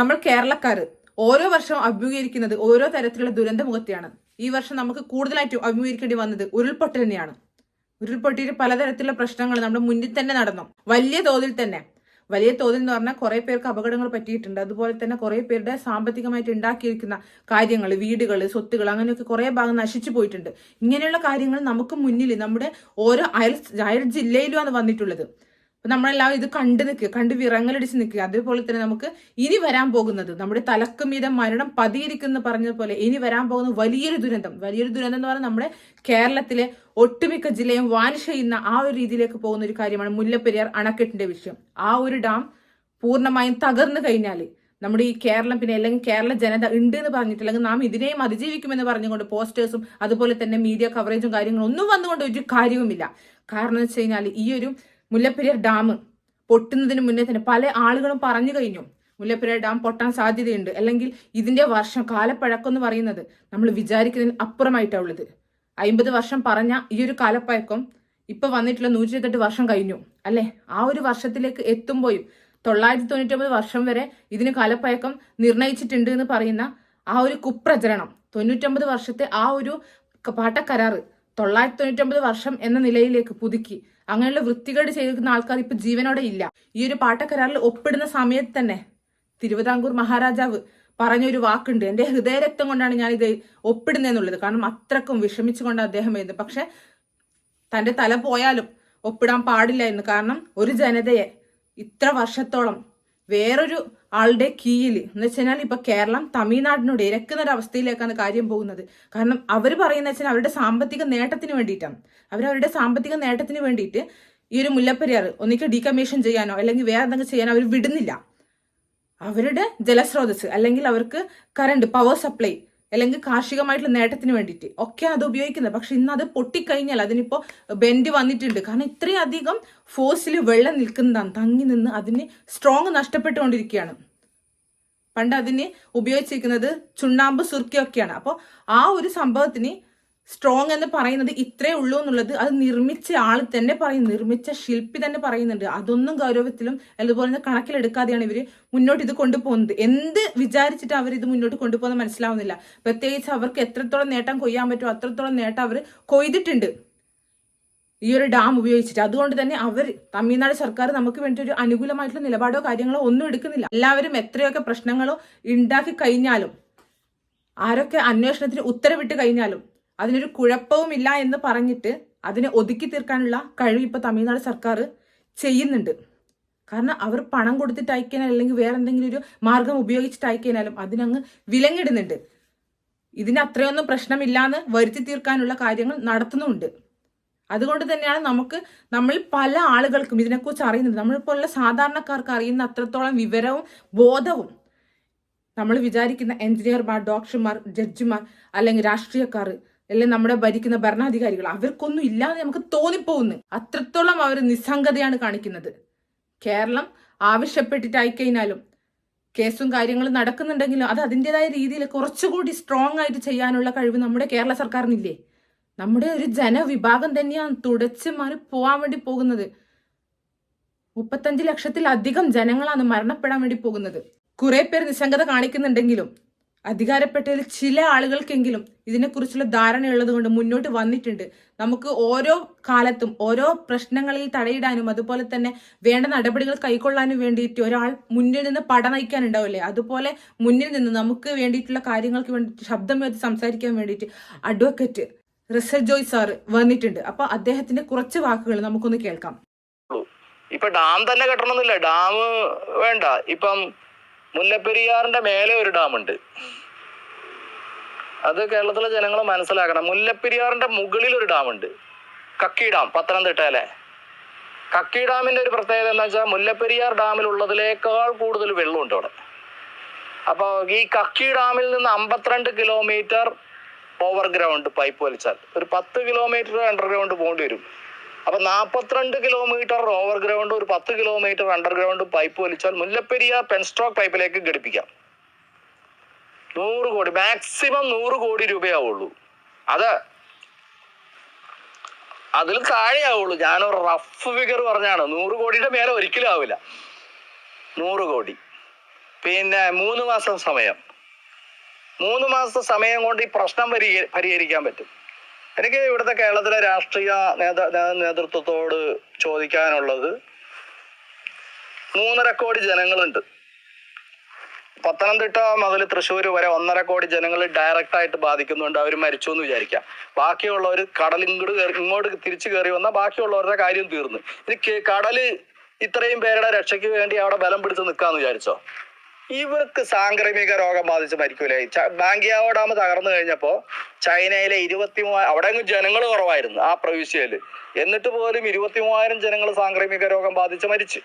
നമ്മൾ കേരളക്കാർ ഓരോ വർഷവും അഭിമുഖീകരിക്കുന്നത് ഓരോ തരത്തിലുള്ള ദുരന്തമുഖത്തെയാണ്. ഈ വർഷം നമുക്ക് കൂടുതലായിട്ടും അഭിമുഖീകരിക്കേണ്ടി വന്നത് ഉരുൾപൊട്ടൽ തന്നെയാണ്. ഉരുൾപൊട്ടിയിൽ പലതരത്തിലുള്ള പ്രശ്നങ്ങൾ നമ്മുടെ മുന്നിൽ തന്നെ നടന്നു. വലിയ തോതിൽ തന്നെ. വലിയ തോതിൽ എന്ന് പറഞ്ഞാൽ കുറെ പേർക്ക് അപകടങ്ങൾ പറ്റിയിട്ടുണ്ട്. അതുപോലെ തന്നെ കുറെ പേരുടെ സാമ്പത്തികമായിട്ട് ഉണ്ടാക്കിയിരിക്കുന്ന കാര്യങ്ങൾ വീടുകൾ സ്വത്തുകൾ അങ്ങനെയൊക്കെ കുറെ ഭാഗം നശിച്ചു പോയിട്ടുണ്ട്. ഇങ്ങനെയുള്ള കാര്യങ്ങൾ നമുക്ക് മുന്നിൽ നമ്മുടെ ഓരോ അയൽ അയൽ ജില്ലയിലുമാണ് വന്നിട്ടുള്ളത്. അപ്പൊ നമ്മളെല്ലാം ഇത് കണ്ടു നിൽക്കുക കണ്ട് വിറങ്ങലടിച്ച് നിൽക്കുക അതേപോലെ തന്നെ നമുക്ക് ഇനി വരാൻ പോകുന്നത് നമ്മുടെ തലക്ക് മീതം മരണം പതിയിരിക്കുന്ന പറഞ്ഞതുപോലെ ഇനി വരാൻ പോകുന്ന വലിയൊരു ദുരന്തം. വലിയൊരു ദുരന്തം എന്ന് പറഞ്ഞാൽ നമ്മുടെ കേരളത്തിലെ ഒട്ടുമിക്ക ജില്ലയും വാനിഷ് ചെയ്യുന്ന ആ ഒരു രീതിയിലേക്ക് പോകുന്ന ഒരു കാര്യമാണ് മുല്ലപ്പെരിയാർ അണക്കെട്ടിന്റെ വിഷയം. ആ ഒരു ഡാം പൂർണമായും തകർന്നു കഴിഞ്ഞാൽ നമ്മുടെ ഈ കേരളം പിന്നെ അല്ലെങ്കിൽ കേരള ജനത ഉണ്ട് എന്ന് പറഞ്ഞിട്ട് അല്ലെങ്കിൽ നാം ഇതിനെയും അതിജീവിക്കുമെന്ന് പറഞ്ഞുകൊണ്ട് പോസ്റ്റേഴ്സും അതുപോലെ തന്നെ മീഡിയ കവറേജും കാര്യങ്ങളും ഒന്നും വന്നുകൊണ്ട് ഒരു കാര്യവുമില്ല. കാരണം എന്ന് വെച്ച് കഴിഞ്ഞാൽ ഈ ഒരു മുല്ലപ്പെരിയാർ ഡാം പൊട്ടുന്നതിന് മുന്നേ തന്നെ പല ആളുകളും പറഞ്ഞു കഴിഞ്ഞു. മുല്ലപ്പെരിയാർ ഡാം പൊട്ടാൻ സാധ്യതയുണ്ട്. അല്ലെങ്കിൽ ഇതിന്റെ വർഷം കാലപ്പഴക്കം എന്ന് പറയുന്നത് നമ്മൾ വിചാരിക്കുന്നതിന് അപ്പുറമായിട്ടാണ് ഉള്ളത്. അമ്പത് വർഷം പറഞ്ഞ ഈ ഒരു കാലപ്പഴക്കം ഇപ്പൊ വന്നിട്ടുള്ള നൂറ്റി ഇരുപത്തെട്ട് വർഷം കഴിഞ്ഞു. അല്ലെ? ആ ഒരു വർഷത്തിലേക്ക് എത്തുമ്പോഴും തൊള്ളായിരത്തി തൊണ്ണൂറ്റി ഒമ്പത് വർഷം വരെ ഇതിന് കാലപ്പഴക്കം നിർണയിച്ചിട്ടുണ്ട് എന്ന് പറയുന്ന ആ ഒരു കുപ്രചരണം തൊണ്ണൂറ്റൊമ്പത് വർഷത്തെ ആ ഒരു പാട്ടക്കരാറ് തൊള്ളായിരത്തി തൊണ്ണൂറ്റൊമ്പത് വർഷം എന്ന നിലയിലേക്ക് പുതുക്കി. അങ്ങനെയുള്ള വൃത്തികേട് ചെയ്തിരിക്കുന്ന ആൾക്കാർ ഇപ്പൊ ജീവനോടെ ഇല്ല. ഈ ഒരു പാട്ടക്കരാറിൽ ഒപ്പിടുന്ന സമയത്ത് തന്നെ തിരുവിതാംകൂർ മഹാരാജാവ് പറഞ്ഞൊരു വാക്കുണ്ട്. എന്റെ ഹൃദയരക്തം കൊണ്ടാണ് ഞാൻ ഇത് ഒപ്പിടുന്നതെന്നുള്ളത്. കാരണം അത്രക്കും വിഷമിച്ചുകൊണ്ട് അദ്ദേഹം എഴുതുന്നത്. പക്ഷെ തന്റെ തല പോയാലും ഒപ്പിടാൻ പാടില്ലായിരുന്നു കാരണം ഒരു ജനതയെ ഇത്ര വർഷത്തോളം വേറൊരു ആളുടെ കീഴിൽ. എന്ന് വെച്ച് കഴിഞ്ഞാൽ ഇപ്പൊ കേരളം തമിഴ്നാടിനോട് ഇരക്കുന്ന ഒരു അവസ്ഥയിലേക്കാണ് കാര്യം പോകുന്നത്. കാരണം അവർ പറയുന്ന വെച്ചാൽ അവരുടെ സാമ്പത്തിക നേട്ടത്തിന് വേണ്ടിയിട്ടാണ്. അവരവരുടെ സാമ്പത്തിക നേട്ടത്തിന് വേണ്ടിയിട്ട് ഈ ഒരു മുല്ലപ്പെരിയാർ ഒന്നിക്കൽ ഡീകമ്മീഷൻ ചെയ്യാനോ അല്ലെങ്കിൽ വേറെ എന്തെങ്കിലും ചെയ്യാനോ അവർ വിടുന്നില്ല. അവരുടെ ജലസ്രോതസ് അല്ലെങ്കിൽ അവർക്ക് കറണ്ട് പവർ സപ്ലൈ അല്ലെങ്കിൽ കാർഷികമായിട്ടുള്ള നേട്ടത്തിന് വേണ്ടിയിട്ട്. ഒക്കെ അത് ഉപയോഗിക്കുന്നത് പക്ഷെ ഇന്ന് അത് പൊട്ടിക്കഴിഞ്ഞാൽ അതിനിപ്പോൾ ബെൻഡ് വന്നിട്ടുണ്ട്. കാരണം ഇത്രയധികം ഫോഴ്സിൽ വെള്ളം നിൽക്കുന്നതാണ്. തങ്ങി നിന്ന് അതിന് സ്ട്രോങ് നഷ്ടപ്പെട്ടുകൊണ്ടിരിക്കുകയാണ്. പണ്ട് അതിന് ഉപയോഗിച്ചിരിക്കുന്നത് ചുണ്ണാമ്പ് സുർക്കിയൊക്കെയാണ് അപ്പോൾ ആ ഒരു സംഭവത്തിന് സ്ട്രോങ് എന്ന് പറയുന്നത് ഇത്രേ ഉള്ളൂ എന്നുള്ളത് അത് നിർമ്മിച്ച ആൾ തന്നെ പറയും നിർമ്മിച്ച ശില്പി തന്നെ പറയുന്നുണ്ട്. അതൊന്നും ഗൗരവത്തിലും അതുപോലെ തന്നെ കണക്കിലെടുക്കാതെയാണ് ഇവർ മുന്നോട്ട് ഇത് കൊണ്ടുപോകുന്നത്. എന്ത് വിചാരിച്ചിട്ട് അവർ ഇത് മുന്നോട്ട് കൊണ്ടുപോകുന്നത് മനസ്സിലാവുന്നില്ല. പ്രത്യേകിച്ച് അവർക്ക് എത്രത്തോളം നേട്ടം കൊയ്യാൻ പറ്റുമോ അത്രത്തോളം നേട്ടം അവർ കൊയ്തിട്ടുണ്ട്. ഈ ഒരു ഡാം ഉപയോഗിച്ചിട്ട്. അതുകൊണ്ട് തന്നെ അവർ തമിഴ്നാട് സർക്കാർ നമുക്ക് വേണ്ടി ഒരു അനുകൂലമായിട്ടുള്ള നിലപാടോ കാര്യങ്ങളോ ഒന്നും എടുക്കുന്നില്ല. എല്ലാവരും എത്രയൊക്കെ പ്രശ്നങ്ങളോ ഉണ്ടാക്കി കഴിഞ്ഞാലും ആരൊക്കെ അന്വേഷണത്തിന് ഉത്തരവിട്ട് കഴിഞ്ഞാലും അതിനൊരു കുഴപ്പവുമില്ല എന്ന് പറഞ്ഞിട്ട് അതിനെ ഒതുക്കി തീർക്കാനുള്ള കഴിവ് ഇപ്പൊ തമിഴ്നാട് സർക്കാർ ചെയ്യുന്നുണ്ട്. കാരണം അവർ പണം കൊടുത്തിട്ട് അയക്കാനും അല്ലെങ്കിൽ വേറെ എന്തെങ്കിലും ഒരു മാർഗം ഉപയോഗിച്ചിട്ട് അയക്കാനും അതിനങ്ങ് വിലങ്ങിടുന്നുണ്ട്. ഇതിന് അത്രയൊന്നും പ്രശ്നമില്ലാന്ന് വരുത്തി തീർക്കാനുള്ള കാര്യങ്ങൾ നടത്തുന്നുമുണ്ട്. അതുകൊണ്ട് തന്നെയാണ് നമുക്ക് നമ്മൾ പല ആളുകൾക്കും ഇതിനെക്കുറിച്ച് അറിയുന്നത്. നമ്മളിപ്പോലുള്ള സാധാരണക്കാർക്ക് അറിയുന്ന അത്രത്തോളം വിവരവും ബോധവും നമ്മൾ വിചാരിക്കുന്ന എഞ്ചിനീയർമാർ ഡോക്ടർമാർ ജഡ്ജിമാർ അല്ലെങ്കിൽ രാഷ്ട്രീയക്കാർ അല്ലെങ്കിൽ നമ്മുടെ ഭരിക്കുന്ന ഭരണാധികാരികൾ. അവർക്കൊന്നും ഇല്ലാതെ നമുക്ക് തോന്നിപ്പോകുന്നു. അത്രത്തോളം അവർ നിസ്സംഗതയാണ് കാണിക്കുന്നത്. കേരളം ആവശ്യപ്പെട്ടിട്ടായി കഴിഞ്ഞാലും കേസും കാര്യങ്ങളും നടക്കുന്നുണ്ടെങ്കിലും അത് അതിന്റെതായ രീതിയിൽ കുറച്ചുകൂടി സ്ട്രോങ് ആയിട്ട് ചെയ്യാനുള്ള കഴിവ് നമ്മുടെ കേരള സർക്കാരിനില്ലേ? നമ്മുടെ ഒരു ജനവിഭാഗം തന്നെയാണ് തുടച്ച് മാറി പോകാൻ വേണ്ടി പോകുന്നത്. മുപ്പത്തഞ്ച് ലക്ഷത്തിലധികം ജനങ്ങളാണ് മരണപ്പെടാൻ വേണ്ടി പോകുന്നത്. കുറെ പേർ നിസ്സംഗത കാണിക്കുന്നുണ്ടെങ്കിലും അധികാരപ്പെട്ടതിൽ ചില ആളുകൾക്കെങ്കിലും ഇതിനെക്കുറിച്ചുള്ള ധാരണയുള്ളത് കൊണ്ട് മുന്നോട്ട് വന്നിട്ടുണ്ട്. നമുക്ക് ഓരോ കാലത്തും ഓരോ പ്രശ്നങ്ങളിൽ തടയിടാനും അതുപോലെ തന്നെ വേണ്ട നടപടികൾ കൈക്കൊള്ളാനും വേണ്ടിയിട്ട് ഒരാൾ മുന്നിൽ നിന്ന് പട നയിക്കാനുണ്ടാവില്ലേ? അതുപോലെ മുന്നിൽ നിന്ന് നമുക്ക് വേണ്ടിയിട്ടുള്ള കാര്യങ്ങൾക്ക് വേണ്ടിയിട്ട് ശബ്ദം ഉയർത്തി സംസാരിക്കാൻ വേണ്ടിയിട്ട് അഡ്വക്കേറ്റ് റിസൽ ജോയ് സാർ വന്നിട്ടുണ്ട്. അപ്പൊ അദ്ദേഹത്തിന്റെ കുറച്ച് വാക്കുകൾ നമുക്കൊന്ന് കേൾക്കാം. ഇപ്പൊ ഡാം തന്നെ കെട്ടണമെന്നില്ല ഡാം വേണ്ട. ഇപ്പം മുല്ലപ്പെരിയാറിന്റെ മേലെ ഒരു ഡാമുണ്ട് അത് കേരളത്തിലെ ജനങ്ങൾ മനസ്സിലാക്കണം. മുല്ലപ്പെരിയാറിന്റെ മുകളിൽ ഒരു ഡാമുണ്ട് കക്കി ഡാം പത്തനംതിട്ടയിലെ. കക്കി ഡാമിന്റെ ഒരു പ്രത്യേകത എന്താ വെച്ചാൽ മുല്ലപ്പെരിയാർ ഡാമിലുള്ളതിനേക്കാൾ കൂടുതൽ വെള്ളമുണ്ട് അവിടെ. അപ്പോൾ ഈ കക്കി ഡാമിൽ നിന്ന് അമ്പത്തിരണ്ട് കിലോമീറ്റർ ഓവർഗ്രൗണ്ട് പൈപ്പ് വലിച്ചാൽ ഒരു പത്ത് കിലോമീറ്റർ അണ്ടർഗ്രൗണ്ട് പോകേണ്ടി വരും. അപ്പൊ നാൽപ്പത്തിരണ്ട് കിലോമീറ്റർ ഓവർഗ്രൗണ്ട് ഒരു പത്ത് കിലോമീറ്റർ അണ്ടർഗ്രൗണ്ട് പൈപ്പ് വലിച്ചാൽ മുല്ലപ്പെരിയാർ പെൻസ്ട്രോക്ക് പൈപ്പിലേക്ക് ഘടിപ്പിക്കാം. നൂറ് കോടി മാക്സിമം നൂറ് കോടി രൂപയാവുള്ളൂ. അത് അതിൽ താഴെയാവുള്ളൂ. ഞാനൊരു റഫ് ഫിഗർ പറഞ്ഞാണ്. നൂറ് കോടിയുടെ മേലെ ഒരിക്കലും ആവില്ല. നൂറ് കോടി. പിന്നെ മൂന്ന് മാസം സമയം. മൂന്ന് മാസത്തെ സമയം കൊണ്ട് ഈ പ്രശ്നം പരിഹ- പരിഹരിക്കാൻ പറ്റും. എനിക്ക് ഇവിടുത്തെ കേരളത്തിലെ രാഷ്ട്രീയ നേത- നേതൃത്വത്തോട് ചോദിക്കാനുള്ളത് മൂന്നര കോടി ജനങ്ങളുണ്ട്. പത്തനംതിട്ട മുതൽ തൃശ്ശൂർ വരെ ഒന്നര കോടി ജനങ്ങൾ ഡയറക്റ്റ് ആയിട്ട് ബാധിക്കുന്നുണ്ട്. അവർ മരിച്ചു എന്ന് വിചാരിക്കാം. ബാക്കിയുള്ളവർ കടൽ ഇങ്ങോട്ട് ഇങ്ങോട്ട് തിരിച്ചു കയറി വന്നാൽ ബാക്കിയുള്ളവരുടെ കാര്യം തീർന്നു. കെ- കടൽ ഇത്രയും പേരുടെ രക്ഷയ്ക്ക് വേണ്ടി അവിടെ ബലം പിടിച്ച് നിൽക്കാന്ന് വിചാരിച്ചോ? ഇവർക്ക് സാംക്രമിക രോഗം ബാധിച്ച് മരിക്കൂലേ? ബാങ്കിയാവോ ഡാം തകർന്നു കഴിഞ്ഞപ്പോ ചൈനയിലെ ഇരുപത്തി മൂവായിരം അവിടെ ജനങ്ങൾ കുറവായിരുന്നു ആ പ്രവിശ്യയിൽ. എന്നിട്ട് പോലും ഇരുപത്തി മൂവായിരം ജനങ്ങൾ സാംക്രമിക രോഗം ബാധിച്ച് മരിച്ചു.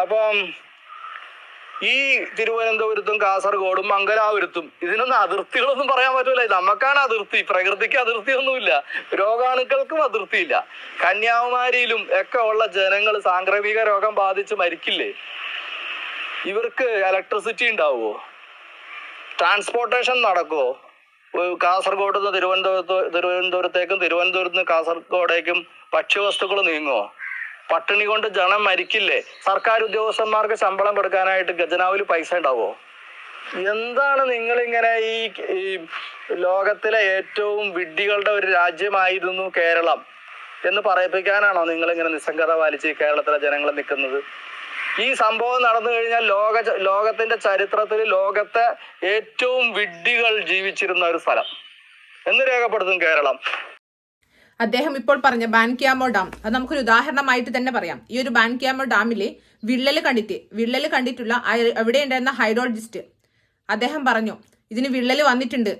അപ്പം ഈ തിരുവനന്തപുരത്തും കാസർഗോഡും മംഗലാപുരത്തും ഇതിനൊന്നും അതിർത്തികളൊന്നും പറയാൻ പറ്റൂല. നമുക്കാണ് അതിർത്തി പ്രകൃതിക്ക് അതിർത്തിയൊന്നുമില്ല. രോഗാണുക്കൾക്കും അതിർത്തിയില്ല. കന്യാകുമാരിയിലും ഒക്കെ ഉള്ള ജനങ്ങൾ സാംക്രമിക രോഗം ബാധിച്ച് മരിക്കില്ലേ? ഇവർക്ക് ഇലക്ട്രിസിറ്റി ഉണ്ടാവുമോ ട്രാൻസ്പോർട്ടേഷൻ നടക്കുമോ കാസർഗോഡ് നിന്ന് തിരുവനന്തപുരത്ത് തിരുവനന്തപുരത്തേക്കും തിരുവനന്തപുരത്ത് നിന്ന് കാസർഗോഡേക്കും ഭക്ഷ്യവസ്തുക്കൾ നീങ്ങുമോ പട്ടിണി കൊണ്ട് ജനം മരിക്കില്ലേ? സർക്കാർ ഉദ്യോഗസ്ഥന്മാർക്ക് ശമ്പളം കൊടുക്കാനായിട്ട് ഖജനാവിൽ പൈസ ഉണ്ടാവുമോ എന്താണ് നിങ്ങൾ ഇങ്ങനെ ഈ ലോകത്തിലെ ഏറ്റവും വിഡ്ഢികളുടെ ഒരു രാജ്യമായിരുന്നു കേരളം എന്ന് പറയിപ്പിക്കാനാണോ നിങ്ങൾ ഇങ്ങനെ നിസ്സംഗത പാലിച്ച് കേരളത്തിലെ ജനങ്ങൾ നിൽക്കുന്നത്? ഈ സംഭവം നടന്നു കഴിഞ്ഞാൽ ലോക ലോകത്തിന്റെ ചരിത്രത്തിൽ ലോകത്തെ ഏറ്റവും വിഡ്ഢികൾ ജീവിച്ചിരുന്ന ഒരു സ്ഥലം. എന്ന് രേഖപ്പെടുത്തും കേരളം. അദ്ദേഹം ഇപ്പോൾ പറഞ്ഞ ബാൻക്യാമോ ഡാം അത് നമുക്കൊരു ഉദാഹരണമായിട്ട് തന്നെ പറയാം. ഈ ഒരു ബാൻക്യാമോ ഡാമിലെ വിള്ളൽ കണ്ടിട്ട് വിള്ളൽ കണ്ടിട്ടുള്ള അവിടെ ഉണ്ടായിരുന്ന ഹൈഡ്രോളജിസ്റ്റ് അദ്ദേഹം പറഞ്ഞു ഇതിന് വിള്ളൽ വന്നിട്ടുണ്ട്.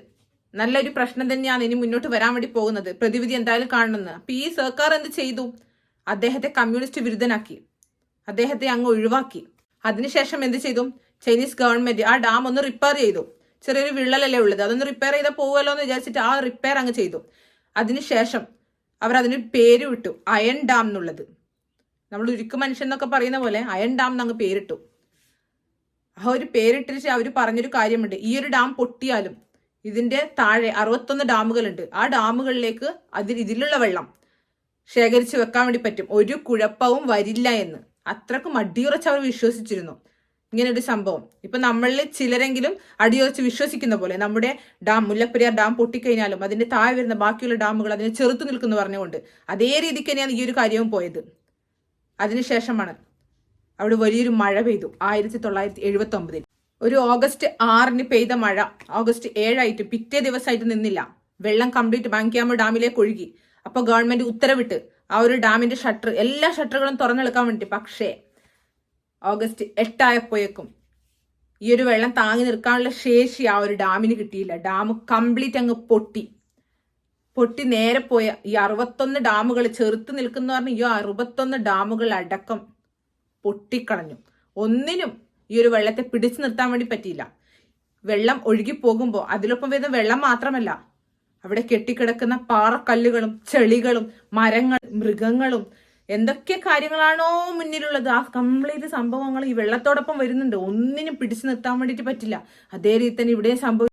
നല്ലൊരു പ്രശ്നം തന്നെയാണ് ഇനി മുന്നോട്ട് വരാൻ വേണ്ടി പോകുന്നത്. പ്രതിവിധി എന്തായാലും കാണണമെന്ന്. അപ്പൊ ഈ സർക്കാർ എന്ത് ചെയ്തു? അദ്ദേഹത്തെ കമ്മ്യൂണിസ്റ്റ് വിരുദ്ധനാക്കി. അദ്ദേഹത്തെ അങ്ങ് ഒഴിവാക്കി. അതിനുശേഷം എന്ത് ചെയ്തു? ചൈനീസ് ഗവൺമെന്റ് ആ ഡാം ഒന്ന് റിപ്പയർ ചെയ്തു. ചെറിയൊരു വിള്ളലല്ലേ ഉള്ളത്. അതൊന്ന് റിപ്പയർ ചെയ്താൽ പോകുമല്ലോ എന്ന് വിചാരിച്ചിട്ട് ആ റിപ്പയർ അങ്ങ് ചെയ്തു. അതിനുശേഷം അവർ അതിന് പേര് വിട്ടു. അയൺ ഡാം എന്നുള്ളത്. നമ്മൾ ഉരുക്ക് മനുഷ്യൻ എന്നൊക്കെ പറയുന്ന പോലെ അയൺ ഡാം എന്നങ്ങ് പേരിട്ടു. ആ ഒരു പേരിട്ടിട്ട് അവർ പറഞ്ഞൊരു കാര്യമുണ്ട്. ഈ ഒരു ഡാം പൊട്ടിയാലും ഇതിന്റെ താഴെ അറുപത്തൊന്ന് ഡാമുകളുണ്ട്. ആ ഡാമുകളിലേക്ക് അതിൽ ഇതിലുള്ള വെള്ളം ശേഖരിച്ച് വെക്കാൻ വേണ്ടി പറ്റും. ഒരു കുഴപ്പവും വരില്ല എന്ന്. അത്രക്കും അടിയുറച്ച് അവർ വിശ്വസിച്ചിരുന്നു. ഇങ്ങനൊരു സംഭവം. ഇപ്പൊ നമ്മളിൽ ചിലരെങ്കിലും അടിയുറച്ച് വിശ്വസിക്കുന്ന പോലെ നമ്മുടെ ഡാം മുല്ലപ്പെരിയാർ ഡാം പൊട്ടിക്കഴിഞ്ഞാലും അതിന്റെ താഴെ വരുന്ന ബാക്കിയുള്ള ഡാമുകൾ അതിനെ ചെറുത്തു നിൽക്കുന്നു പറഞ്ഞുകൊണ്ട് അതേ രീതിക്ക് തന്നെയാണ് ഈ ഒരു കാര്യവും പോയത്. അതിനുശേഷമാണ് അവിടെ വലിയൊരു മഴ പെയ്തു. ആയിരത്തി തൊള്ളായിരത്തി എഴുപത്തി ഒമ്പതിൽ ഒരു ഓഗസ്റ്റ് ആറിന് പെയ്ത മഴ ഓഗസ്റ്റ് ഏഴായിട്ട് പിറ്റേ ദിവസമായിട്ട് നിന്നില്ല. വെള്ളം കംപ്ലീറ്റ് ബാങ്കിയാമ ഡാമിലേക്ക് ഒഴുകി. അപ്പോൾ ഗവൺമെന്റ് ഉത്തരവിട്ട് ആ ഒരു ഡാമിന്റെ ഷട്ടർ എല്ലാ ഷട്ടറുകളും തുറന്നെടുക്കാൻ വേണ്ടി. പക്ഷേ ഓഗസ്റ്റ് എട്ടായപ്പോയേക്കും ഈ ഒരു വെള്ളം താങ്ങി നിൽക്കാനുള്ള ശേഷി ആ ഒരു ഡാമിന് കിട്ടിയില്ല. ഡാം കംപ്ലീറ്റ് അങ്ങ് പൊട്ടി. പൊട്ടി നേരെ പോയ ഈ അറുപത്തൊന്ന് ഡാമുകൾ ചെറുത്ത് നിൽക്കുന്ന പറഞ്ഞ ഈ അറുപത്തൊന്ന് ഡാമുകൾ അടക്കം പൊട്ടിക്കളഞ്ഞു. ഒന്നിനും ഈ ഒരു വെള്ളത്തെ പിടിച്ചു നിർത്താൻ വേണ്ടി പറ്റിയില്ല. വെള്ളം ഒഴുകി പോകുമ്പോൾ അതിലൊപ്പം വരുന്ന വെള്ളം മാത്രമല്ല അവിടെ കെട്ടിക്കിടക്കുന്ന പാറക്കല്ലുകളും ചെളികളും മരങ്ങൾ മൃഗങ്ങളും എന്തൊക്കെ കാര്യങ്ങളാണോ മുന്നിലുള്ളത്. ആ കംപ്ലീറ്റ് സംഭവങ്ങൾ ഈ വെള്ളത്തോടൊപ്പം വരുന്നുണ്ട്. ഒന്നിനും പിടിച്ചു നിർത്താൻ വേണ്ടിയിട്ട് പറ്റില്ല. അതേ രീതി തന്നെ ഇവിടെ സംഭവിച്ചു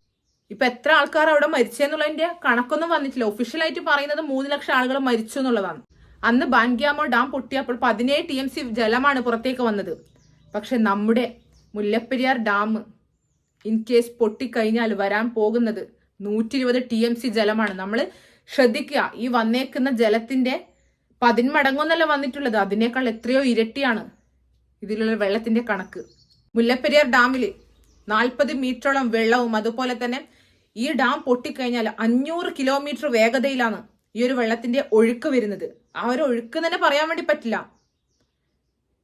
ഇപ്പൊ എത്ര ആൾക്കാർ അവിടെ മരിച്ചെന്നുള്ളതിന്റെ കണക്കൊന്നും വന്നിട്ടില്ല. ഒഫീഷ്യലായിട്ട് പറയുന്നത് മൂന്ന് ലക്ഷം ആളുകൾ മരിച്ചു എന്നുള്ളതാണ്. അന്ന് ബാൻഗ്യാമോ ഡാം പൊട്ടിയപ്പോൾ പതിനേഴ് ടി എം സി ജലമാണ് പുറത്തേക്ക് വന്നത്. പക്ഷെ നമ്മുടെ മുല്ലപ്പെരിയാർ ഡാം ഇൻ കേസ് പൊട്ടിക്കഴിഞ്ഞാൽ വരാൻ പോകുന്നത് നൂറ്റി ഇരുപത് ടി എം സി ജലമാണ്. നമ്മൾ ശ്രദ്ധിക്കുക. ഈ വന്നേക്കുന്ന ജലത്തിന്റെ പതിന്മടങ്ങൊന്നല്ല വന്നിട്ടുള്ളത്. അതിനേക്കാൾ എത്രയോ ഇരട്ടിയാണ് ഇതിലുള്ള വെള്ളത്തിന്റെ കണക്ക്. മുല്ലപ്പെരിയാർ ഡാമിൽ നാൽപ്പത് മീറ്ററോളം വെള്ളവും അതുപോലെ തന്നെ ഈ ഡാം പൊട്ടിക്കഴിഞ്ഞാൽ അഞ്ഞൂറ് കിലോമീറ്റർ വേഗതയിലാണ് ഈ ഒരു വെള്ളത്തിന്റെ ഒഴുക്ക് വരുന്നത്. ആ ഒരു ഒഴുക്ക് തന്നെ പറയാൻ വേണ്ടി പറ്റില്ല.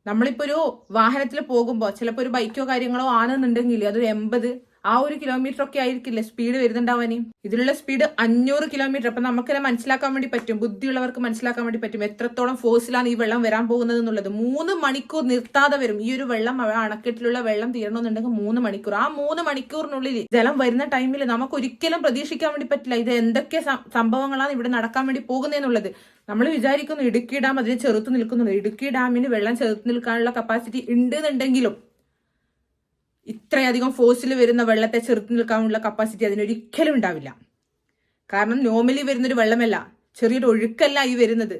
നമ്മളിപ്പോ ഒരു വാഹനത്തിൽ പോകുമ്പോൾ ചിലപ്പോൾ ഒരു ബൈക്കോ കാര്യങ്ങളോ ആണെന്നുണ്ടെങ്കിൽ അതൊരു എൺപത് ആ ഒരു കിലോമീറ്റർ ഒക്കെ ആയിരിക്കില്ലേ സ്പീഡ് വരുന്നുണ്ടാവാന് ഇതിലുള്ള സ്പീഡ് അഞ്ഞൂറ് കിലോമീറ്റർ അപ്പൊ നമുക്കിത് മനസ്സിലാക്കാൻ വേണ്ടി പറ്റും. ബുദ്ധിയുള്ളവർക്ക് മനസ്സിലാക്കാൻ വേണ്ടി പറ്റും എത്രത്തോളം ഫോഴ്സിലാണ് ഈ വെള്ളം വരാൻ പോകുന്നത് എന്നുള്ളത്. മൂന്ന് മണിക്കൂർ നിർത്താതെ വരും. ഈ ഒരു വെള്ളം അണക്കെട്ടിലുള്ള വെള്ളം തീരണമെന്നുണ്ടെങ്കിൽ മൂന്ന് മണിക്കൂർ. ആ മൂന്ന് മണിക്കൂറിനുള്ളിൽ ജലം വരുന്ന ടൈമിൽ നമുക്ക് ഒരിക്കലും പ്രതീക്ഷിക്കാൻ വേണ്ടി പറ്റില്ല. ഇത് എന്തൊക്കെ സംഭവങ്ങളാണ് ഇവിടെ നടക്കാൻ വേണ്ടി പോകുന്നതെന്നുള്ളത് നമ്മൾ വിചാരിക്കുന്നു ഇടുക്കി ഡാം അതിനെ ചെറുത്ത് നിൽക്കുന്നുണ്ട്. ഇടുക്കി ഡാമിന് വെള്ളം ചെറുത്ത് നിൽക്കാനുള്ള കപ്പാസിറ്റി ഉണ്ട് എന്നുണ്ടെങ്കിലും ഇത്രയധികം ഫോഴ്സിൽ വരുന്ന വെള്ളത്തെ ചെറുത്ത് നിൽക്കാനുള്ള കപ്പാസിറ്റി അതിനൊരിക്കലും ഉണ്ടാവില്ല. കാരണം നോർമലി വരുന്നൊരു വെള്ളമല്ല ചെറിയൊരു ഒഴുക്കല്ല ഈ വരുന്നത്.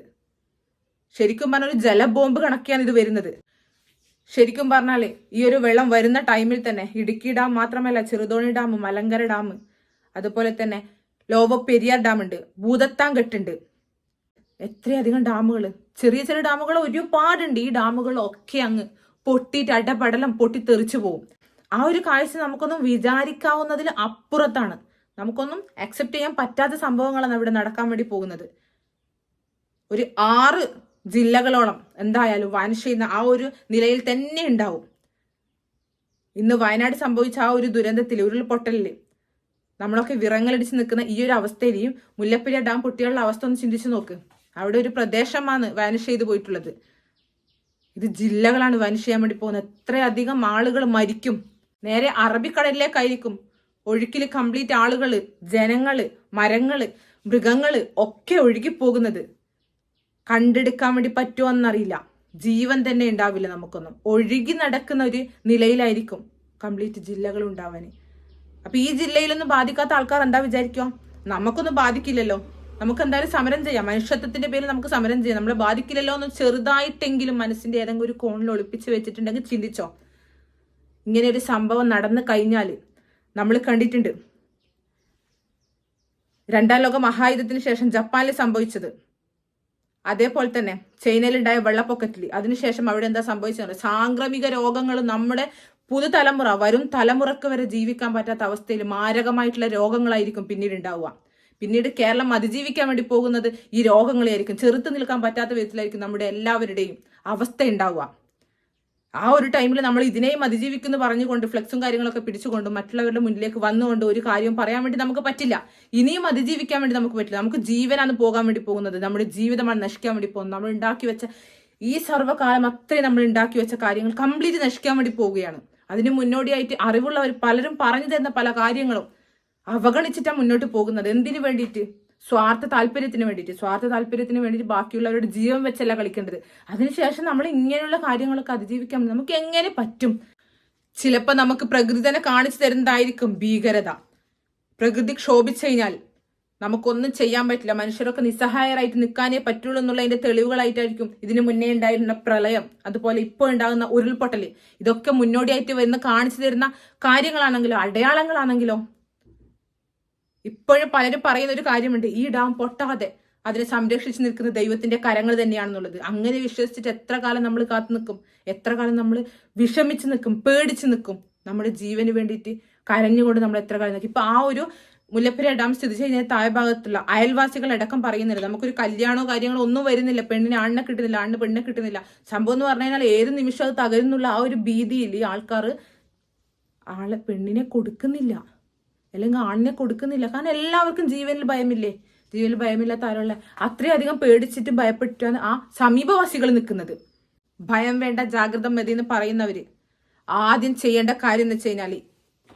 ശരിക്കും പറഞ്ഞ ഒരു ജലബോംബ് കണക്കെയാണ് ഇത് വരുന്നത്. ശരിക്കും പറഞ്ഞാൽ ഈ ഒരു വെള്ളം വരുന്ന ടൈമിൽ തന്നെ ഇടുക്കി ഡാം മാത്രമല്ല ചെറുതോണി ഡാം മലങ്കര ഡാം അതുപോലെ തന്നെ ലോവ പെരിയാർ ഡാം ഉണ്ട് ഭൂതത്താങ്കെട്ടുണ്ട് എത്രയധികം ഡാമുകൾ ചെറിയ ചെറിയ ഡാമുകൾ ഒരുപാടുണ്ട്. ഈ ഡാമുകളൊക്കെ അങ്ങ് പൊട്ടിയിട്ട് അടപടലം പൊട്ടി തെറിച്ചു പോകും ആ ഒരു കാഴ്ച നമുക്കൊന്നും വിചാരിക്കാവുന്നതിൽ അപ്പുറത്താണ്. നമുക്കൊന്നും അക്സെപ്റ്റ് ചെയ്യാൻ പറ്റാത്ത സംഭവങ്ങളാണ് അവിടെ നടക്കാൻ വേണ്ടി പോകുന്നത്. ഒരു ആറ് ജില്ലകളോളം എന്തായാലും വനശ ചെയ്യുന്ന ആ ഒരു നിലയിൽ തന്നെ ഉണ്ടാവും. ഇന്ന് വയനാട് സംഭവിച്ച ആ ഒരു ദുരന്തത്തിൽ ഉരുൾപൊട്ടലിൽ നമ്മളൊക്കെ വിറങ്ങലടിച്ച് നിൽക്കുന്ന ഈ ഒരു അവസ്ഥയിലെയും മുല്ലപ്പെരിയാർ ഡാം പൊട്ടിയുള്ള അവസ്ഥ ഒന്ന് ചിന്തിച്ചു നോക്ക്. അവിടെ ഒരു പ്രദേശമാണ് വാനിഷ് ചെയ്ത് പോയിട്ടുള്ളത്. ഇത് ജില്ലകളാണ് വാനിഷ് ചെയ്യാൻ വേണ്ടി പോകുന്നത്. എത്രയധികം ആളുകൾ മരിക്കും. നേരെ അറബിക്കടലിലേക്കായിരിക്കും ഒഴുക്കിൽ കംപ്ലീറ്റ് ആളുകൾ ജനങ്ങൾ മരങ്ങൾ മൃഗങ്ങൾ ഒക്കെ ഒഴുകി പോകുന്നത് കണ്ടെടുക്കാൻ വേണ്ടി പറ്റുമോ എന്നറിയില്ല ജീവൻ തന്നെ ഉണ്ടാവില്ല നമുക്കൊന്നും. ഒഴുകി നടക്കുന്ന ഒരു നിലയിലായിരിക്കും കംപ്ലീറ്റ് ജില്ലകൾ ഉണ്ടാവാൻ അപ്പൊ ഈ ജില്ലയിലൊന്നും ബാധിക്കാത്ത ആൾക്കാർ എന്താ വിചാരിക്കുക? നമുക്കൊന്നും ബാധിക്കില്ലല്ലോ. നമുക്ക് എന്തായാലും സമരം ചെയ്യാം. മനുഷ്യത്വത്തിന്റെ പേരിൽ നമുക്ക് സമരം ചെയ്യാം. നമ്മളെ ബാധിക്കില്ലല്ലോ എന്ന് ചെറുതായിട്ടെങ്കിലും മനസ്സിന്റെ ഏതെങ്കിലും ഒരു കോണിൽ ഒളിപ്പിച്ച് വെച്ചിട്ടുണ്ടെങ്കിൽ ചിന്തിച്ചോ? ഇങ്ങനെ ഒരു സംഭവം നടന്നു കഴിഞ്ഞാൽ നമ്മൾ കണ്ടിട്ടുണ്ട്. രണ്ടാം ലോക മഹായുദ്ധത്തിന് ശേഷം ജപ്പാനിൽ സംഭവിച്ചത്. അതേപോലെ തന്നെ ചൈനയിലുണ്ടായ വെള്ളപ്പൊക്കത്തിൽ അതിനുശേഷം അവിടെ എന്താ സംഭവിച്ചത് സാംക്രമിക രോഗങ്ങൾ നമ്മുടെ പുതുതലമുറ വരും തലമുറയ്ക്ക് വരെ ജീവിക്കാൻ പറ്റാത്ത അവസ്ഥയിൽ മാരകമായിട്ടുള്ള രോഗങ്ങളായിരിക്കും പിന്നീട് ഉണ്ടാവുക. പിന്നീട് കേരളം അതിജീവിക്കാൻ വേണ്ടി പോകുന്നത് ഈ രോഗങ്ങളെയായിരിക്കും. ചെറുത്ത് നിൽക്കാൻ പറ്റാത്ത വിധത്തിലായിരിക്കും നമ്മുടെ എല്ലാവരുടെയും അവസ്ഥ ഉണ്ടാവുക. ആ ഒരു ടൈമിൽ നമ്മൾ ഇതിനെയും അതിജീവിക്കുന്നു പറഞ്ഞുകൊണ്ട് ഫ്ലെക്സും കാര്യങ്ങളൊക്കെ പിടിച്ചുകൊണ്ട് മറ്റുള്ളവരുടെ മുന്നിലേക്ക് വന്നുകൊണ്ട് ഒരു കാര്യം പറയാൻ വേണ്ടി നമുക്ക് പറ്റില്ല. ഇനിയും അതിജീവിക്കാൻ വേണ്ടി നമുക്ക് പറ്റില്ല. നമുക്ക് ജീവനാണ് പോകാൻ വേണ്ടി പോകുന്നത്. നമ്മുടെ ജീവിതമാണ് നശിക്കാൻ വേണ്ടി പോകുന്നത്. നമ്മൾ ഉണ്ടാക്കി വെച്ച ഈ സർവകാലം അത്രയും നമ്മൾ ഉണ്ടാക്കി വെച്ച കാര്യങ്ങൾ കംപ്ലീറ്റ് നശിക്കാൻ വേണ്ടി പോവുകയാണ് അതിന് മുന്നോടിയായിട്ട് അറിവുള്ളവർ പലരും പറഞ്ഞു തരുന്ന പല കാര്യങ്ങളും അവഗണിച്ചിട്ടാണ് മുന്നോട്ട് പോകുന്നത്. എന്തിനു വേണ്ടിയിട്ട്? സ്വാർത്ഥ താല്പര്യത്തിന് വേണ്ടിയിട്ട് സ്വാർത്ഥ താല്പര്യത്തിന് വേണ്ടിയിട്ട് ബാക്കിയുള്ളവരുടെ ജീവൻ വെച്ചല്ല കളിക്കേണ്ടത്. അതിനുശേഷം നമ്മൾ ഇങ്ങനെയുള്ള കാര്യങ്ങളൊക്കെ അതിജീവിക്കാൻ നമുക്ക് എങ്ങനെ പറ്റും? ചിലപ്പോൾ നമുക്ക് പ്രകൃതി തന്നെ കാണിച്ചു തരുന്നതായിരിക്കും ഭീകരത. പ്രകൃതി ക്ഷോഭിച്ചു കഴിഞ്ഞാൽ നമുക്കൊന്നും ചെയ്യാൻ പറ്റില്ല. മനുഷ്യരൊക്കെ നിസ്സഹായരായിട്ട് നിൽക്കാനേ പറ്റുള്ളൂ എന്നുള്ളതിന്റെ തെളിവുകളായിട്ടായിരിക്കും ഇതിന് മുന്നേ ഉണ്ടായിരുന്ന പ്രളയം അതുപോലെ ഇപ്പോൾ ഉണ്ടാകുന്ന ഉരുൾപൊട്ടൽ ഇതൊക്കെ മുന്നോടിയായിട്ട് വരുന്ന കാണിച്ചു തരുന്ന കാര്യങ്ങളാണെങ്കിലോ അടയാളങ്ങളാണെങ്കിലോ ഇപ്പോഴും പലരും പറയുന്ന ഒരു കാര്യമുണ്ട് ഈ ഡാം പൊട്ടാതെ അതിനെ സംരക്ഷിച്ചു നിൽക്കുന്ന ദൈവത്തിന്റെ കരങ്ങൾ തന്നെയാണെന്നുള്ളത്. അങ്ങനെ വിശ്വസിച്ചിട്ട് എത്ര കാലം നമ്മൾ കാത്തു നിൽക്കും? എത്ര കാലം നമ്മൾ വിഷമിച്ച് നിൽക്കും പേടിച്ച് നിൽക്കും? നമ്മുടെ ജീവന് വേണ്ടിയിട്ട് കരഞ്ഞുകൊണ്ട് നമ്മൾ എത്ര കാലം നിൽക്കും? ഇപ്പൊ ആ ഒരു മുല്ലപ്പെരിയ ഡാം സ്ഥിതി ചെയ്യുന്ന താഴ്ഭാഗത്തുള്ള അയൽവാസികളടക്കം പറയുന്നില്ല നമുക്കൊരു കല്യാണോ കാര്യങ്ങളോ ഒന്നും വരുന്നില്ല. പെണ്ണിനെ ആണിനെ കിട്ടുന്നില്ല ആണിന് പെണ്ണിനെ കിട്ടുന്നില്ല. സംഭവം എന്ന് പറഞ്ഞു കഴിഞ്ഞാൽ ഏത് നിമിഷം അത് തകരുന്നുള്ള ആ ഒരു ഭീതിയിൽ ഈ ആൾക്കാർ ആളെ പെണ്ണിനെ കൊടുക്കുന്നില്ല. അല്ലെങ്കിൽ ആണിനെ കൊടുക്കുന്നില്ല. കാരണം എല്ലാവർക്കും ജീവനിൽ ഭയമില്ലേ? ജീവനിൽ ഭയമില്ലാത്ത ആരുള്ള? അത്രയധികം പേടിച്ചിട്ട് ഭയപ്പെട്ടാണ് ആ സമീപവാസികൾ നിൽക്കുന്നത്. ഭയം വേണ്ട ജാഗ്രത മതി എന്ന് പറയുന്നവര് ആദ്യം ചെയ്യേണ്ട കാര്യം എന്ന് വെച്ച് കഴിഞ്ഞാൽ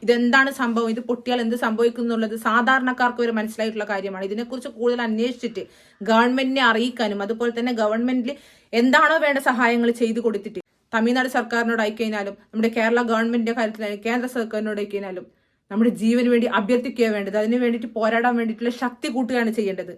ഇതെന്താണ് സംഭവം? ഇത് പൊട്ടിയാൽ എന്ത് സംഭവിക്കും എന്നുള്ളത് സാധാരണക്കാർക്ക് വരെ മനസ്സിലായിട്ടുള്ള കാര്യമാണ്. ഇതിനെക്കുറിച്ച് കൂടുതൽ അന്വേഷിച്ചിട്ട് ഗവൺമെന്റിനെ അറിയിക്കാനും അതുപോലെ തന്നെ ഗവൺമെന്റിൽ എന്താണോ വേണ്ട സഹായങ്ങൾ ചെയ്തു കൊടുത്തിട്ട് തമിഴ്നാട് സർക്കാരിനോട് അയക്കഴിഞ്ഞാലും നമ്മുടെ കേരള ഗവൺമെന്റിന്റെ കാര്യത്തിലായാലും കേന്ദ്ര സർക്കാരിനോട് അയക്കഴിഞ്ഞാലും നമ്മുടെ ജീവന് വേണ്ടി അഭ്യർത്ഥിക്കുക വേണ്ടത്. അതിന് വേണ്ടിയിട്ട് പോരാടാൻ വേണ്ടിയിട്ടുള്ള ശക്തി കൂട്ടുകയാണ് ചെയ്യേണ്ടത്.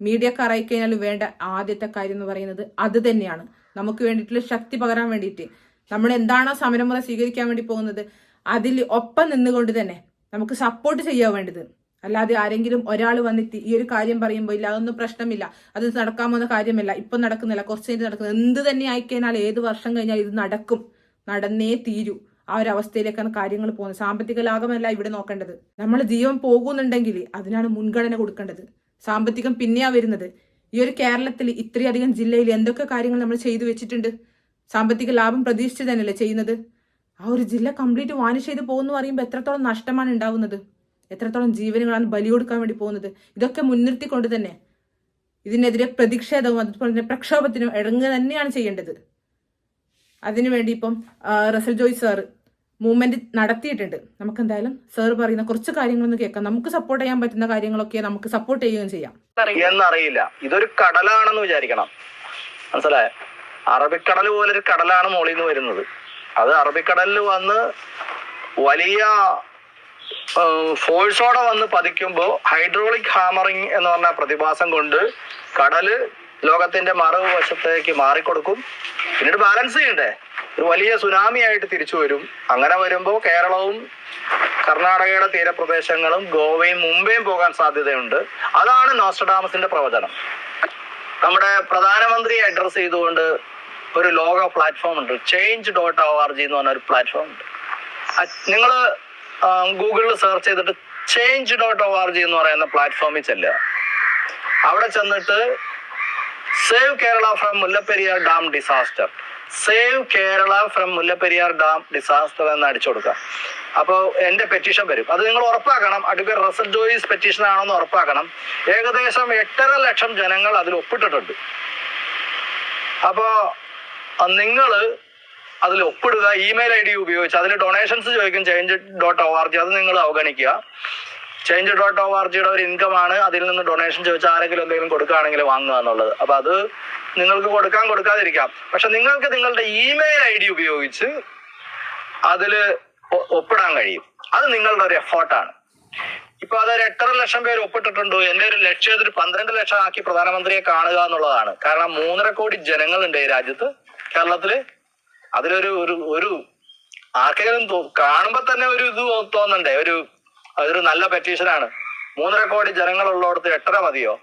മീഡിയക്കാർ അയക്കഴിഞ്ഞാലും വേണ്ട ആദ്യത്തെ കാര്യം എന്ന് പറയുന്നത് അത് തന്നെയാണ്. നമുക്ക് വേണ്ടിയിട്ടുള്ള ശക്തി പകരാൻ വേണ്ടിയിട്ട് നമ്മൾ എന്താണോ സമരമുറ സ്വീകരിക്കാൻ വേണ്ടി പോകുന്നത് അതിൽ ഒപ്പം നിന്നുകൊണ്ട് തന്നെ നമുക്ക് സപ്പോർട്ട് ചെയ്യാൻ വേണ്ടത്. അല്ലാതെ ആരെങ്കിലും ഒരാൾ വന്നിട്ട് ഈ ഒരു കാര്യം പറയുമ്പോൾ ഇല്ല അതൊന്നും പ്രശ്നമില്ല അത് നടക്കാൻ പോകുന്ന കാര്യമല്ല. ഇപ്പം നടക്കുന്നില്ല കുറച്ച് കഴിഞ്ഞ് നടക്കുന്നത് എന്ത് തന്നെ ആയിക്കഴിഞ്ഞാൽ ഏത് വർഷം കഴിഞ്ഞാൽ ഇത് നടക്കും. നടന്നേ തീരൂ. ആ ഒരു അവസ്ഥയിലേക്കാണ് കാര്യങ്ങൾ പോകുന്നത്. സാമ്പത്തിക ലാഭമല്ല ഇവിടെ നോക്കേണ്ടത്. നമ്മൾ ജീവൻ പോകുന്നുണ്ടെങ്കിൽ അതിനാണ് മുൻഗണന കൊടുക്കേണ്ടത്. സാമ്പത്തികം പിന്നെയാ വരുന്നത്. ഈ ഒരു കേരളത്തിൽ ഇത്രയധികം ജില്ലയിൽ എന്തൊക്കെ കാര്യങ്ങൾ നമ്മൾ ചെയ്തു വെച്ചിട്ടുണ്ട്? സാമ്പത്തിക ലാഭം പ്രതീക്ഷിച്ച് തന്നെയല്ലേ ചെയ്യുന്നത്? ആ ഒരു ജില്ല കംപ്ലീറ്റ് വാനിഷ് ചെയ്ത് പോകുന്നു പറയുമ്പോൾ എത്രത്തോളം നഷ്ടമാണ് ഉണ്ടാവുന്നത്? എത്രത്തോളം ജീവനുകളാണ് ബലി കൊടുക്കാൻ വേണ്ടി പോകുന്നത്? ഇതൊക്കെ മുൻനിർത്തിക്കൊണ്ട് തന്നെ ഇതിനെതിരെ പ്രതിഷേധവും അതുപോലെ തന്നെ പ്രക്ഷോഭത്തിനും ഇടങ്ങുക തന്നെയാണ് ചെയ്യേണ്ടത്. അതിനുവേണ്ടി ഇപ്പം റസൽ ജോയ് സാർ മൂവ്മെന്റ് നടത്തിയിട്ടുണ്ട്. നമുക്ക് എന്തായാലും സാർ പറയുന്ന കുറച്ച് കാര്യങ്ങളൊന്ന് കേൾക്കാം. നമുക്ക് സപ്പോർട്ട് ചെയ്യാൻ പറ്റുന്ന കാര്യങ്ങളൊക്കെ നമുക്ക് സപ്പോർട്ട് ചെയ്യുകയും ചെയ്യാം. എന്നറിയില്ല. ഇതൊരു കടലാണെന്ന് വിചാരിക്കണം. മനസ്സിലായ? അറബിക്കടൽ പോലെ ഒരു കടലാണ് മുകളിൽ നിന്ന് വരുന്നത്. അത് അറബിക്കടലിൽ വന്ന് വലിയ ഫോഴ്സോടെ വന്ന് പതിക്കുമ്പോൾ ഹൈഡ്രോളിക് ഹാമറിങ് എന്ന് പറഞ്ഞ പ്രതിഭാസം കൊണ്ട് കടൽ ലോകത്തിന്റെ മറവ് വശത്തേക്ക് മാറിക്കൊടുക്കും. പിന്നീട് ബാലൻസ് ചെയ്യണ്ടേ? ഒരു വലിയ സുനാമി ആയിട്ട് തിരിച്ചു വരും. അങ്ങനെ വരുമ്പോൾ കേരളവും കർണാടകയുടെ തീരപ്രദേശങ്ങളും ഗോവയും മുംബൈയും പോകാൻ സാധ്യതയുണ്ട്. അതാണ് നോസ്ട്രഡാമസിന്റെ പ്രവചനം. നമ്മുടെ പ്രധാനമന്ത്രിയെ അഡ്രസ് ചെയ്തുകൊണ്ട് ഒരു ലോക പ്ലാറ്റ്ഫോം ഉണ്ട്. Change dot O R G എന്ന് പറഞ്ഞ ഒരു പ്ലാറ്റ്ഫോം ഉണ്ട്. നിങ്ങൾ ഗൂഗിളിൽ സെർച്ച് ചെയ്തിട്ട് change dot O R G എന്ന് പറയുന്ന പ്ലാറ്റ്ഫോമിൽ ചെല്ലുക. അവിടെ ചെന്നിട്ട് save Kerala from Mullaperiyar dam disaster save Kerala from Mullaperiyar dam disaster എന്ന് അടിച്ചു കൊടുക്കുക. അപ്പോൾ എന്റെ പെറ്റീഷൻ വരും. അത് നിങ്ങൾ ഉറപ്പാക്കണം. അഡ്വക്കേറ്റ് റസൽ ജോയിസ് പെറ്റീഷൻ ആണെന്ന് ഉറപ്പാക്കണം. ഏകദേശം എട്ടര ലക്ഷം ജനങ്ങൾ അതിൽ ഒപ്പിട്ടിട്ടുണ്ട്. അപ്പോ നിങ്ങൾ അതിൽ ഒപ്പിടുക ഇമെയിൽ ഐ ഡി ഉപയോഗിച്ച് അതിൽ ഡൊണേഷൻസ് ചോദിക്കും change dot O R G അത് നിങ്ങൾ അവഗണിക്കുക. ചേഞ്ച് ഡോട്ട് ഒ ആർ ജിയുടെ ഒരു ഇൻകം ആണ്. അതിൽ നിന്ന് ഡൊണേഷൻ ചോദിച്ചാൽ ആരെങ്കിലും എന്തെങ്കിലും കൊടുക്കുകയാണെങ്കിൽ വാങ്ങുക എന്നുള്ളത്. അപ്പൊ അത് നിങ്ങൾക്ക് കൊടുക്കാൻ കൊടുക്കാതിരിക്കാം. പക്ഷെ നിങ്ങൾക്ക് നിങ്ങളുടെ ഇമെയിൽ ഐ ഡി ഉപയോഗിച്ച് അതിൽ ഒപ്പിടാൻ കഴിയും. അത് നിങ്ങളുടെ ഒരു എഫേർട്ടാണ് ഇപ്പൊ അതൊരു എട്ടര ലക്ഷം പേര് ഒപ്പിട്ടിട്ടുണ്ട്? എന്റെ ഒരു ലക്ഷ്യം ഒരു പന്ത്രണ്ട് ലക്ഷം ആക്കി പ്രധാനമന്ത്രിയെ കാണുക എന്നുള്ളതാണ്. കാരണം മൂന്നര കോടി ജനങ്ങളുണ്ട് ഈ രാജ്യത്ത്. കേരളത്തിൽ അതിലൊരു ഒരു ഒരു ആർക്കെങ്കിലും കാണുമ്പോ തന്നെ ഒരു ഇത് തോന്നണ്ടേ ഒരു അതൊരു നല്ല പെറ്റീഷനാണ് മൂന്നര കോടി ജനങ്ങളുള്ളടത്ത് എട്ടര മതിയോ?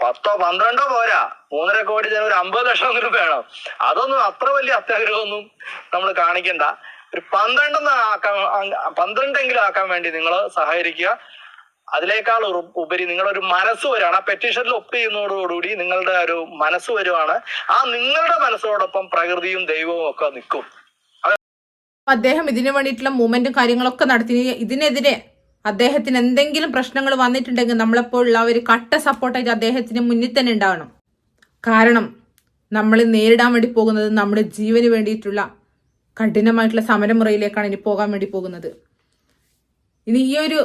പത്തോ പന്ത്രണ്ടോ പോരാ. മൂന്നര കോടി ജനം ഒരു അമ്പത് ലക്ഷം രൂപ വേണം. അതൊന്നും അത്ര വലിയ അത്യാഗ്രഹമൊന്നും നമ്മൾ കാണിക്കണ്ട. ഒരു പന്ത്രണ്ടെന്ന് ആക്കാൻ പന്ത്രണ്ടെങ്കിലും ആക്കാൻ വേണ്ടി നിങ്ങൾ സഹകരിക്കുക. അതിനേക്കാൾ ഉപരി നിങ്ങളൊരു മനസ്സ് വരുവാണ് ആ പെറ്റീഷനിൽ ഒപ്പ് ചെയ്യുന്നതോടുകൂടി നിങ്ങളുടെ ഒരു മനസ്സ് വരുവാണ് ആ നിങ്ങളുടെ മനസ്സോടൊപ്പം പ്രകൃതിയും ദൈവവും ഒക്കെ നിൽക്കും. അദ്ദേഹം ഇതിനു വേണ്ടിയിട്ടുള്ള മൂവ്മെന്റും കാര്യങ്ങളൊക്കെ നടത്തി. ഇതിനെതിരെ അദ്ദേഹത്തിന് എന്തെങ്കിലും പ്രശ്നങ്ങൾ വന്നിട്ടുണ്ടെങ്കിൽ നമ്മളെപ്പോഴുള്ള ഒരു കട്ട സപ്പോർട്ടായിട്ട് അദ്ദേഹത്തിന് മുന്നിൽ തന്നെ ഉണ്ടാവണം. കാരണം നമ്മൾ നേരിടാൻ വേണ്ടി പോകുന്നത് നമ്മുടെ ജീവന് വേണ്ടിയിട്ടുള്ള കഠിനമായിട്ടുള്ള സമരമുറയിലേക്കാണ് ഇനി പോകാൻ വേണ്ടി പോകുന്നത്. ഇനി ഈ ഒരു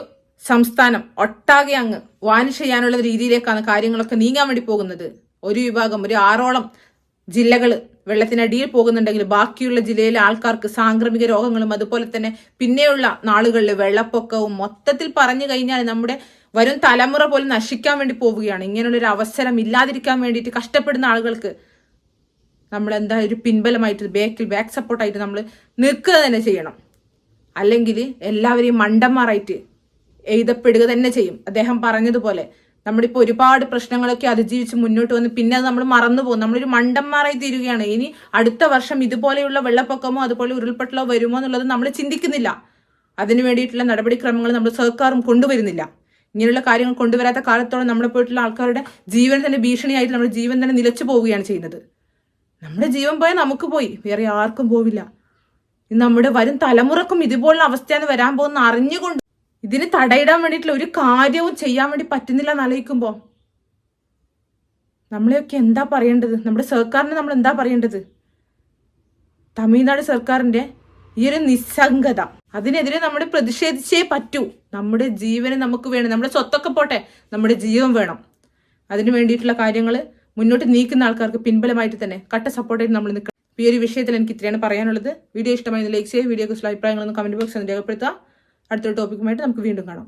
സംസ്ഥാനം ഒട്ടാകെ അങ്ങ് വാനിഷ് ചെയ്യാനുള്ള രീതിയിലേക്കാണ് കാര്യങ്ങളൊക്കെ നീങ്ങാൻ വേണ്ടി പോകുന്നത്. ഒരു വിഭാഗം ഒരു ആറോളം ജില്ലകൾ വെള്ളത്തിനടിയിൽ പോകുന്നുണ്ടെങ്കിൽ ബാക്കിയുള്ള ജില്ലയിലെ ആൾക്കാർക്ക് സാംക്രമിക രോഗങ്ങളും അതുപോലെ തന്നെ പിന്നെയുള്ള നാളുകളിൽ വെള്ളപ്പൊക്കവും മൊത്തത്തിൽ പറഞ്ഞു കഴിഞ്ഞാൽ നമ്മുടെ വരും തലമുറ പോലും നശിക്കാൻ വേണ്ടി പോവുകയാണ്. ഇങ്ങനെയുള്ളൊരു അവസരം ഇല്ലാതിരിക്കാൻ വേണ്ടിയിട്ട് കഷ്ടപ്പെടുന്ന ആളുകൾക്ക് നമ്മൾ എന്താ ഒരു പിൻബലമായിട്ട് ബാക്കിൽ ബാക്ക് സപ്പോർട്ടായിട്ട് നമ്മൾ നിൽക്കുക തന്നെ ചെയ്യണം. അല്ലെങ്കിൽ എല്ലാവരെയും മണ്ടന്മാരായിട്ട് എഴുതപ്പെടുക തന്നെ ചെയ്യും. അദ്ദേഹം പറഞ്ഞതുപോലെ നമ്മളിപ്പോൾ ഒരുപാട് പ്രശ്നങ്ങളൊക്കെ അതിജീവിച്ച് മുന്നോട്ട് വന്ന് പിന്നെ അത് നമ്മൾ മറന്നു പോകും. നമ്മളൊരു മണ്ടന്മാരായി തീരുകയാണ്. ഇനി അടുത്ത വർഷം ഇതുപോലെയുള്ള വെള്ളപ്പൊക്കമോ അതുപോലെ ഉരുൾപൊട്ടലോ വരുമോ എന്നുള്ളത് നമ്മൾ ചിന്തിക്കുന്നില്ല. അതിനു വേണ്ടിയിട്ടുള്ള നടപടിക്രമങ്ങൾ നമ്മൾ സർക്കാരും കൊണ്ടുവരുന്നില്ല. ഇങ്ങനെയുള്ള കാര്യങ്ങൾ കൊണ്ടുവരാത്ത കാലത്തോളം നമ്മളെ പോയിട്ടുള്ള ആൾക്കാരുടെ ജീവൻ തന്നെ ഭീഷണിയായിട്ട് നമ്മുടെ ജീവൻ തന്നെ നിലച്ചു പോവുകയാണ് ചെയ്യുന്നത്. നമ്മുടെ ജീവൻ പോയാൽ നമുക്ക് പോയി. വേറെ ആർക്കും പോവില്ല. നമ്മുടെ വരും തലമുറക്കും ഇതുപോലുള്ള അവസ്ഥയാണ് വരാൻ പോകുന്ന അറിഞ്ഞുകൊണ്ട് ഇതിന് തടയിടാൻ വേണ്ടിയിട്ടുള്ള ഒരു കാര്യവും ചെയ്യാൻ വേണ്ടി പറ്റുന്നില്ല എന്നാലോചിക്കുമ്പോൾ നമ്മളെയൊക്കെ എന്താ പറയേണ്ടത്? നമ്മുടെ സർക്കാരിന് നമ്മൾ എന്താ പറയേണ്ടത്? തമിഴ്നാട് സർക്കാരിന്റെ ഈ ഒരു നിസ്സംഗത. അതിനെതിരെ നമ്മൾ പ്രതിഷേധിച്ചേ പറ്റൂ. നമ്മുടെ ജീവന് നമുക്ക് വേണം. നമ്മുടെ സ്വത്തൊക്കെ പോട്ടെ നമ്മുടെ ജീവൻ വേണം. അതിനു വേണ്ടിയിട്ടുള്ള കാര്യങ്ങൾ മുന്നോട്ട് നീക്കുന്ന ആൾക്കാർക്ക് പിൻബലമായിട്ട് തന്നെ കട്ട സപ്പോർട്ടായിട്ട് നമ്മൾ നിൽക്കണം. ഈ ഒരു വിഷയത്തിൽ എനിക്ക് ഇത്രയാണ് പറയാനുള്ളത്. വീഡിയോ ഇഷ്ടമായി ലൈക്ക് ചെയ്യുക വീഡിയോ കുറിച്ചുള്ള അഭിപ്രായങ്ങളൊന്ന് കമന്റ് ബോക്സിൽ രേഖപ്പെടുത്തുക. അടുത്തൊരു ടോപ്പിക്കുമായിട്ട് നമുക്ക് വീണ്ടും കാണാം.